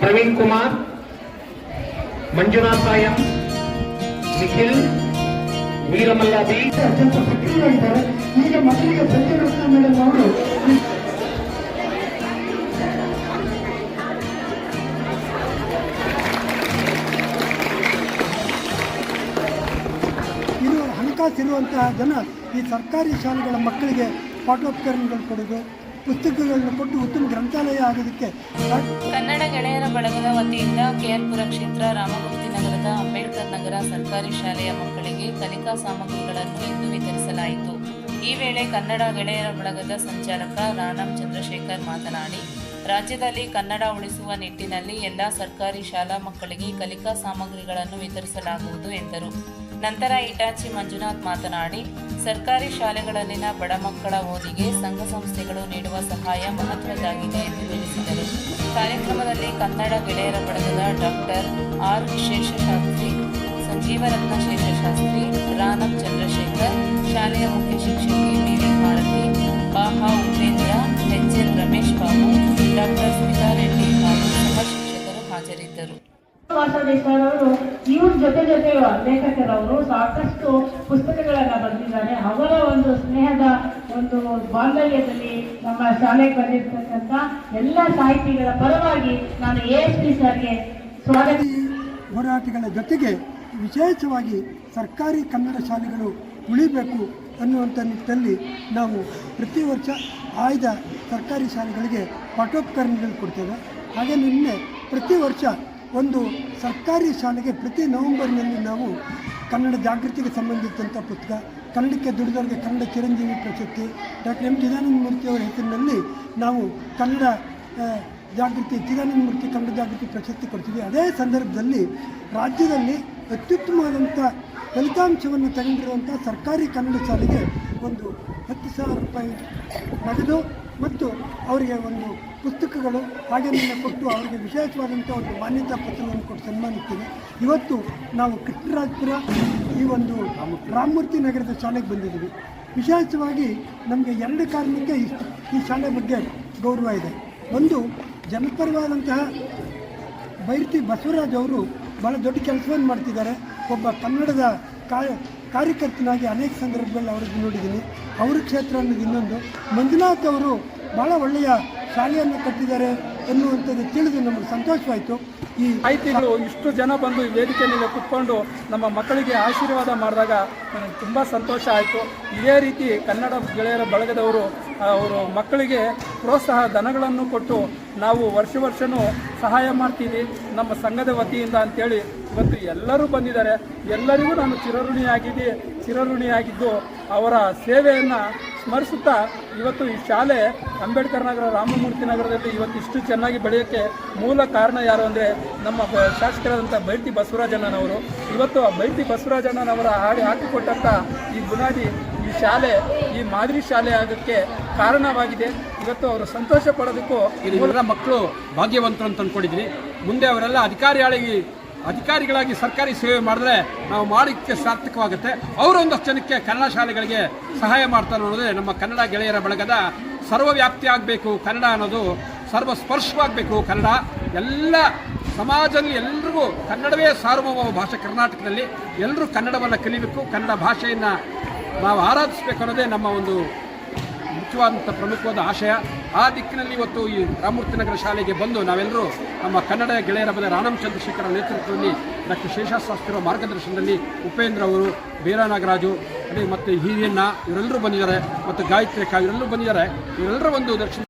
ಪ್ರವೀಣ್ ಕುಮಾರ್, ಮಂಜುನಾಥ್ ಸಾಯಂ ನಿಖಿಲ್ ವೀರಮಲ್ಲಾದಿ ಅತ್ಯಂತ ಸಕ್ರಿಯರಾಗಿದ್ದಾರೆ ಈಗ ಮಕ್ಕಳಿಗೆ ಸಂಜೆ ಮೇಡಮ್ ಅವರು ಹಣಕಾಸು ಇರುವಂತಹ ಜನ ಈ ಸರ್ಕಾರಿ ಶಾಲೆಗಳ ಮಕ್ಕಳಿಗೆ ಪಾಠೋಪಕರಣಗಳು ಕೊಡೋದು ಪುಸ್ತಕಗಳನ್ನು ಕೊಟ್ಟು ಉತ್ತಮ ಗ್ರಂಥಾಲಯ ಆಗೋದಕ್ಕೆ ಕನ್ನಡ ಗೆಳೆಯರ ಬಳಗದ ವತಿಯಿಂದ ಕೆಆರ್ಪುರ ಕ್ಷೇತ್ರ ರಾಮಮೂರ್ತಿ ನಗರದ ಅಂಬೇಡ್ಕರ್ ನಗರ ಸರ್ಕಾರಿ ಶಾಲೆಯ ಮಕ್ಕಳಿಗೆ ಕಲಿಕಾ ಸಾಮಗ್ರಿಗಳನ್ನು ಇಂದು ವಿತರಿಸಲಾಯಿತು. ಈ ವೇಳೆ ಕನ್ನಡ ಗೆಳೆಯರ ಬಳಗದ ಸಂಚಾಲಕ ರಾಣಂ ಚಂದ್ರಶೇಖರ್ ಮಾತನಾಡಿ, ರಾಜ್ಯದಲ್ಲಿ ಕನ್ನಡ ಉಳಿಸುವ ನಿಟ್ಟಿನಲ್ಲಿ ಎಲ್ಲ ಸರ್ಕಾರಿ ಶಾಲಾ ಮಕ್ಕಳಿಗೆ ಕಲಿಕಾ ಸಾಮಗ್ರಿಗಳನ್ನು ವಿತರಿಸಲಾಗುವುದು ಎಂದರು. ನಂತರ ಇಟಾಚಿ ಮಂಜುನಾಥ್ ಮಾತನಾಡಿ, ಸರ್ಕಾರಿ ಶಾಲೆಗಳಲ್ಲಿನ ಬಡ ಮಕ್ಕಳ ಓದಿಗೆ ಸಂಘ ಸಂಸ್ಥೆಗಳು ನೀಡುವ ಸಹಾಯ ಮಹತ್ವದ್ದಾಗಿದೆ ಎಂದು ತಿಳಿಸಿದರು. ಕಾರ್ಯಕ್ರಮದಲ್ಲಿ ಕನ್ನಡ ಗೆಳೆಯರ ಬಳಗದ ಡಾಕ್ಟರ್ ಆರ್ ಶೇಷಶಾಸ್ತ್ರಿ ಸಂಜೀವರತ್ನ ಶೇಷಶಾಸ್ತ್ರಿ, ರಾನಂ ಚಂದ್ರಶೇಖರ್, ಶಾಲೆಯ ಮುಖ್ಯ ಶಿಕ್ಷಕಿ ಮಾತಾಡಿದ್ದಾರೆ ಅವರು ಇವ್ರ ಜೊತೆ ಜೊತೆ ಲೇಖಕರವರು ಸಾಕಷ್ಟು ಪುಸ್ತಕಗಳನ್ನ ಬರೆದಿದ್ದಾರೆ. ಅವರ ಒಂದು ಸ್ನೇಹದ ಒಂದು ಬಾಂಧವ್ಯದಲ್ಲಿ ನಮ್ಮ ಶಾಲೆಗೆ ಬಂದಿರತಕ್ಕಂಥ ಎಲ್ಲ ಸಾಹಿತಿಗಳ ಪರವಾಗಿ ನಾನು ಎ ಎಸ್ ಪಿ ಸರ್ಗೆ ಸ್ವಾಗತ ಹೋರಾಟಗಳ ಜೊತೆಗೆ ವಿಶೇಷವಾಗಿ ಸರ್ಕಾರಿ ಕನ್ನಡ ಶಾಲೆಗಳು ಉಳಿಬೇಕು ಅನ್ನುವಂಥ ನಿಟ್ಟಿನಲ್ಲಿ ನಾವು ಪ್ರತಿ ವರ್ಷ ಆಯ್ದ ಸರ್ಕಾರಿ ಶಾಲೆಗಳಿಗೆ ಪಾಠೋಪಕರಣಗಳು ಕೊಡ್ತೇವೆ. ಹಾಗೆ ನಿನ್ನೆ ಪ್ರತಿ ವರ್ಷ ಒಂದು ಸರ್ಕಾರಿ ಶಾಲೆಗೆ ಪ್ರತಿ ನವೆಂಬರ್ನಲ್ಲಿ ನಾವು ಕನ್ನಡ ಜಾಗೃತಿಗೆ ಸಂಬಂಧಿಸಿದಂಥ ಪುಸ್ತಕ, ಕನ್ನಡಕ್ಕೆ ದುಡಿದವರಿಗೆ ಕನ್ನಡ ಚಿರಂಜೀವಿ ಪ್ರಶಸ್ತಿ, ಡಾಕ್ಟರ್ ಎಂ ಚಿದಾನಂದ ಮೂರ್ತಿಯವರ ಹೆಸರಿನಲ್ಲಿ ನಾವು ಕನ್ನಡ ಜಾಗೃತಿ, ಚಿದಾನಂದ ಮೂರ್ತಿ ಕನ್ನಡ ಜಾಗೃತಿ ಪ್ರಶಸ್ತಿ ಕೊಡ್ತೀವಿ. ಅದೇ ಸಂದರ್ಭದಲ್ಲಿ ರಾಜ್ಯದಲ್ಲಿ ಅತ್ಯುತ್ತಮವಾದಂಥ ಫಲಿತಾಂಶವನ್ನು ತಗೊಂಡಿರುವಂಥ ಸರ್ಕಾರಿ ಕನ್ನಡ ಶಾಲೆಗೆ ಒಂದು ಹತ್ತು ಸಾವಿರ ರೂಪಾಯಿ ನಗದು ಮತ್ತು ಅವರಿಗೆ ಒಂದು ಪುಸ್ತಕಗಳು ಹಾಗೆ ನಿನ್ನೆ ಕೊಟ್ಟು ಅವರಿಗೆ ವಿಶೇಷವಾದಂಥ ಒಂದು ಮಾನ್ಯತಾ ಪತ್ರವನ್ನು ಕೊಟ್ಟು ಸನ್ಮಾನಿಸ್ತೀವಿ ಇವತ್ತು ನಾವು ಕೃಷ್ಣರಾಜಪುರ ಈ ಒಂದು ರಾಮಮೂರ್ತಿ ನಗರದ ಶಾಲೆಗೆ ಬಂದಿದ್ದೀವಿ. ವಿಶೇಷವಾಗಿ ನಮಗೆ ಎರಡು ಕಾರಣಕ್ಕೆ ಈ ಶಾಲೆ ಬಗ್ಗೆ ಗೌರವ ಇದೆ. ಒಂದು, ಜನಪರವಾದಂತಹ ಬೈರ್ತಿ ಬಸವರಾಜ್ ಅವರು ಭಾಳ ದೊಡ್ಡ ಕೆಲಸವನ್ನು ಮಾಡ್ತಿದ್ದಾರೆ. ಒಬ್ಬ ಕನ್ನಡದ ಕಾರ್ಯ ಕಾರ್ಯಕರ್ತನಾಗಿ ಅನೇಕ ಸಂದರ್ಭಗಳಲ್ಲಿ ಅವ್ರಿಗೆ ನೋಡಿದ್ದೀನಿ. ಅವ್ರ ಕ್ಷೇತ್ರ ಅನ್ನೋದು ಇನ್ನೊಂದು. ಮಂಜುನಾಥ್ ಅವರು ಭಾಳ ಒಳ್ಳೆಯ ಶಾಲೆಯನ್ನು ಕಟ್ಟಿದ್ದಾರೆ ಎನ್ನುವಂಥದ್ದು ತಿಳಿದು ನಮಗೆ ಸಂತೋಷವಾಯಿತು. ಈ ಸಾಹಿತಿಗಳು ಇಷ್ಟು ಜನ ಬಂದು ಈ ವೇದಿಕೆ ಮೇಲೆ ಕುತ್ಕೊಂಡು ನಮ್ಮ ಮಕ್ಕಳಿಗೆ ಆಶೀರ್ವಾದ ಮಾಡಿದಾಗ ನನಗೆ ತುಂಬ ಸಂತೋಷ ಆಯಿತು. ಇದೇ ರೀತಿ ಕನ್ನಡ ಗೆಳೆಯರ ಬಳಗದವರು ಅವರು ಮಕ್ಕಳಿಗೆ ಪ್ರೋತ್ಸಾಹ ಧನಗಳನ್ನು ಕೊಟ್ಟು ನಾವು ವರ್ಷ ವರ್ಷವೂ ಸಹಾಯ ಮಾಡ್ತೀವಿ. ನಮ್ಮ ಸಂಘದ ವತಿಯಿಂದ ಅಂತೇಳಿ ಇವತ್ತು ಎಲ್ಲರೂ ಬಂದಿದ್ದಾರೆ. ಎಲ್ಲರಿಗೂ ನಾನು ಚಿರಋಣಿಯಾಗಿದ್ದೆ. ಚಿರಋಣಿಯಾಗಿದ್ದು ಅವರ ಸೇವೆಯನ್ನು ಸ್ಮರಿಸುತ್ತಾ ಇವತ್ತು ಈ ಶಾಲೆ ಅಂಬೇಡ್ಕರ್ ನಗರ, ರಾಮಮೂರ್ತಿ ನಗರದಲ್ಲಿ ಇವತ್ತು ಇಷ್ಟು ಚೆನ್ನಾಗಿ ಬೆಳೆಯೋಕ್ಕೆ ಮೂಲ ಕಾರಣ ಯಾರು ಅಂದರೆ ನಮ್ಮ ಶಾಸಕರಾದಂಥ ಬೈರ್ತಿ ಬಸವರಾಜಣ್ಣನವರು. ಇವತ್ತು ಆ ಬೈರ್ತಿ ಬಸವರಾಜಣ್ಣನವರ ಹಾಡಿ ಹಾಕಿಕೊಟ್ಟಂಥ ಈ ಬುನಾದಿ ಈ ಶಾಲೆ, ಈ ಮಾದರಿ ಶಾಲೆ ಆಗೋಕ್ಕೆ ಕಾರಣವಾಗಿದೆ. ಇವತ್ತು ಅವರು ಸಂತೋಷ ಪಡೋದಕ್ಕೂ ಇವರ ಮಕ್ಕಳು ಭಾಗ್ಯವಂತರು ಅಂತ ಅಂದ್ಕೊಂಡಿದ್ವಿ ಮುಂದೆ ಅವರೆಲ್ಲ ಅಧಿಕಾರಿಯಾಗಿ ಅಧಿಕಾರಿಗಳಾಗಿ ಸರ್ಕಾರಿ ಸೇವೆ ಮಾಡಿದ್ರೆ ನಾವು ಮಾಡಿಕ್ಕೆ ಸಾರ್ಥಕವಾಗುತ್ತೆ. ಅವರೊಂದಷ್ಟು ಜನಕ್ಕೆ ಕನ್ನಡ ಶಾಲೆಗಳಿಗೆ ಸಹಾಯ ಮಾಡ್ತಾರೆ ಅನ್ನೋದೇ ನಮ್ಮ ಕನ್ನಡ ಗೆಳೆಯರ ಬಳಗದ ಸರ್ವವ್ಯಾಪ್ತಿ ಆಗಬೇಕು. ಕನ್ನಡ ಅನ್ನೋದು ಸರ್ವ ಸ್ಪರ್ಶವಾಗಬೇಕು ಕನ್ನಡ ಎಲ್ಲ ಸಮಾಜದಲ್ಲಿ ಎಲ್ರಿಗೂ ಕನ್ನಡವೇ ಸಾರ್ವಭೌಮ ಭಾಷೆ ಕರ್ನಾಟಕದಲ್ಲಿ. ಎಲ್ಲರೂ ಕನ್ನಡವನ್ನು ಕಲಿಬೇಕು. ಕನ್ನಡ ಭಾಷೆಯನ್ನು ನಾವು ಆರಾಧಿಸಬೇಕು ಅನ್ನೋದೇ ನಮ್ಮ ಒಂದು ಮುಖ್ಯವಾದಂಥ ಪ್ರಮುಖವಾದ ಆಶಯ. ಆ ದಿಕ್ಕಿನಲ್ಲಿ ಇವತ್ತು ಈ ರಾಮಮೂರ್ತಿ ನಗರ ಶಾಲೆಗೆ ಬಂದು ನಾವೆಲ್ಲರೂ ನಮ್ಮ ಕನ್ನಡ ಗೆಳೆಯರ ಬಂದ ರಾಣಂ ಚಂದ್ರಶೇಖರ ನೇತೃತ್ವದಲ್ಲಿ ಡಾಕ್ಟರ್ ಶೇಷಾಸ್ತ್ರಿಯವರ ಮಾರ್ಗದರ್ಶನದಲ್ಲಿ ಉಪೇಂದ್ರ ಅವರು ಬೀರಾ ನಾಗರಾಜು ಮತ್ತು ಹಿರಿಯಣ್ಣ ಇವರೆಲ್ಲರೂ ಬಂದಿದ್ದಾರೆ, ಮತ್ತು ಗಾಯತ್ರಿ ಅಕ್ಕ ಇವರೆಲ್ಲರೂ ಬಂದಿದ್ದಾರೆ. ಇವರೆಲ್ಲರ ಒಂದು ದರ್ಶನ